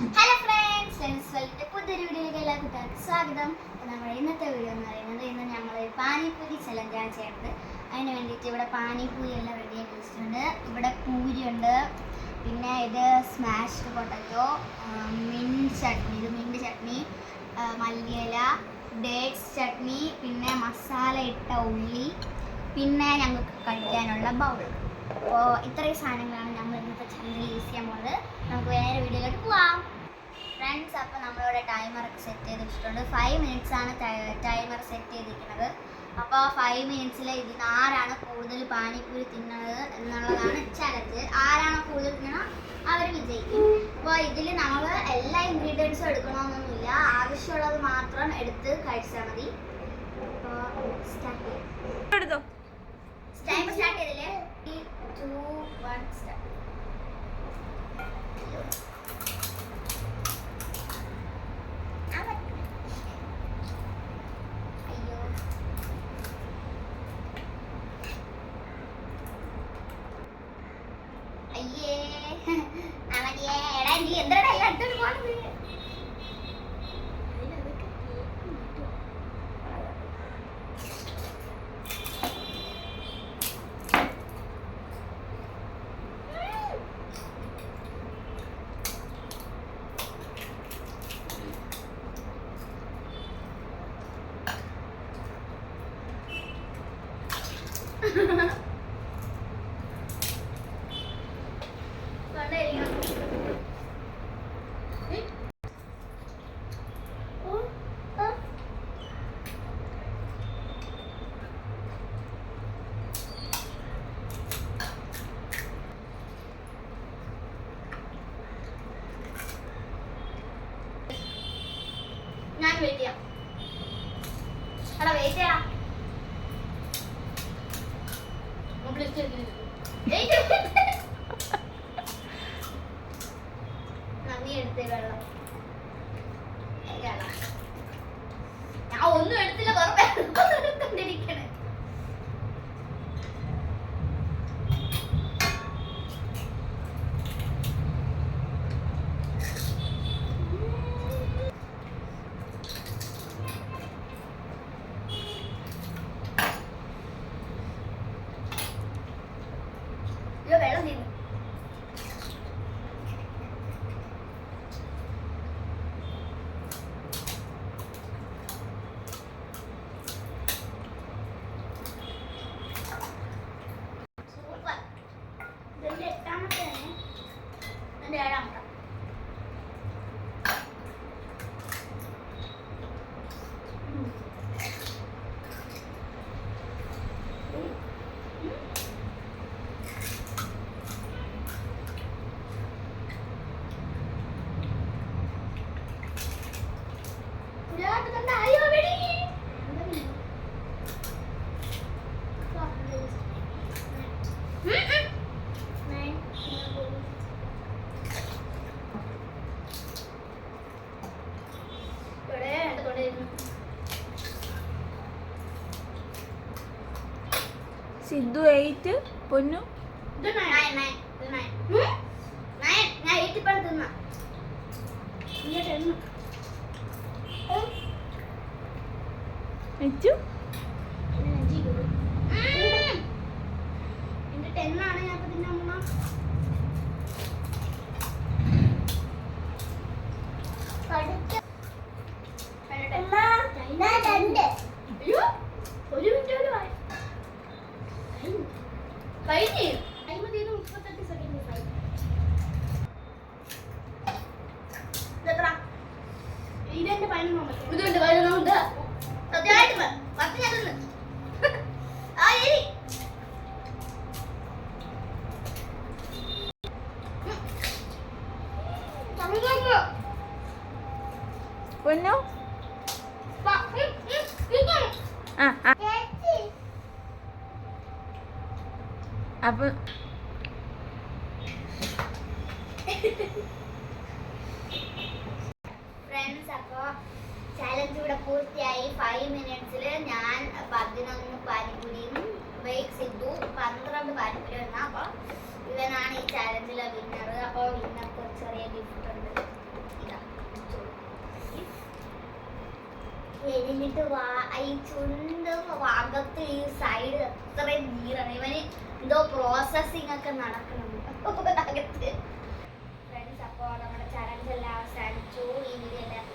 Hello friends വെൽത്തെ പുതിയൊരു വീഡിയോയിലേക്ക് എല്ലാ കുട്ടികൾക്ക് സ്വാഗതം. നമ്മുടെ ഇന്നത്തെ വീഡിയോ എന്ന് പറയുന്നത് ഇന്ന് ഞങ്ങൾ പാനിപ്പൂരി ചലഞ്ചാണ് ചെയ്യുന്നത്. അതിന് വേണ്ടിയിട്ട് ഇവിടെ പാനിപ്പൂരി എല്ലാം റെഡിയാക്കി വെച്ചിട്ടുണ്ട്. ഇവിടെ പൂരി ഉണ്ട്. പിന്നെ ഇത് സ്മാഷ്ഡ് പൊട്ടറ്റോ മിന്റ് ചട്നി. ഇത് മിന്റ് ചട്നി മല്ലിയില ഡേറ്റ്സ് ചട്നി പിന്നെ മസാല ഇട്ട ഉള്ളി പിന്നെ ഞങ്ങൾക്ക് കഴിക്കാനുള്ള ബൗൾ. അപ്പോൾ ഇത്രയും സാധനങ്ങളാണ് നമ്മൾ ഇന്നത്തെ ചലഞ്ചിൽ യൂസ് ചെയ്യാൻ പോകുന്നത് നമുക്ക് വേറെ വീഡിയോയിലേക്ക് പോവാം. ഫ്രണ്ട്സ് അപ്പോൾ നമ്മളിവിടെ ടൈമർ സെറ്റ് ചെയ്ത് വെച്ചിട്ടുണ്ട് ഫൈവ് ആണ് ടൈമർ സെറ്റ് ചെയ്തിരിക്കുന്നത്. അപ്പോൾ ഫൈവ് മിനിറ്റ്സിൽ ഇതിന് ആരാണ് കൂടുതൽ പാനിപ്പൂരി തിന്നുന്നത് എന്നുള്ളതാണ് ചലഞ്ച് ആരാണോ കൂടുതൽ തിന്നണം അവർ വിജയിക്കും. അപ്പോൾ ഇതിൽ നമ്മൾ എല്ലാ ഇൻഗ്രീഡിയൻസും എടുക്കണമെന്നൊന്നുമില്ല ആവശ്യമുള്ളത് മാത്രം എടുത്ത് കഴിച്ചാൽ മതി. അവനിയേ എടാ നീ എന്താടാ എല്ലാം എടുത്തോണ്ട് പോണത്? കൊണ്ടായിരിക്കണം ഓ ഓ ഞാൻ വെയിറ്റ് ചെയ്യാം എടാ വെയിറ്റ് ചെയ്യടാ നന്ദി ഒന്നും എടുത്തില്ല വെറുതെ Udah, adonan. സിദ്ധു എയ്റ്റ് പൊന്നു. തിന്ന. എച്ചു എന്റെ ടെന്നാണ് ഞാൻ ഇതിന്റെ ഇതെന്റെ പതിനൊന്നാമത്തെ ഇതുണ്ട് പതിനൊന്നാമത് സത്യമായിട്ട് പത്ത് ഞാൻ പൊന്നു? ആ ആ. അപ്പൊ ഫ്രണ്ട്സ് ചലഞ്ച് ഇവിടെ പൂർത്തിയായി. ഫൈവ് മിനിറ്റ്സിൽ ഞാൻ പതിനൊന്ന് പാനിപ്പൂരിയും സിദ്ധു പന്ത്രണ്ട് പാനിപ്പൂരി വന്ന അപ്പോൾ ഇവനാണ് ഈ ചലഞ്ചിലെ എരിഞ്ഞിട്ട് വാ ഈ ചുണ്ട് ഭാഗത്ത് ഈ സൈഡ് അത്രയും നീറാണ്. ഇവന് എന്തോ പ്രോസസ്സിങ് ഒക്കെ നടക്കുന്നുണ്ട് അകത്ത്. ഫ്രണ്ട്സ് അപ്പോൾ നമ്മുടെ ചലഞ്ച് എല്ലാം അവസാനിച്ചു. ഈ വീഡിയോ എല്ലാവർക്കും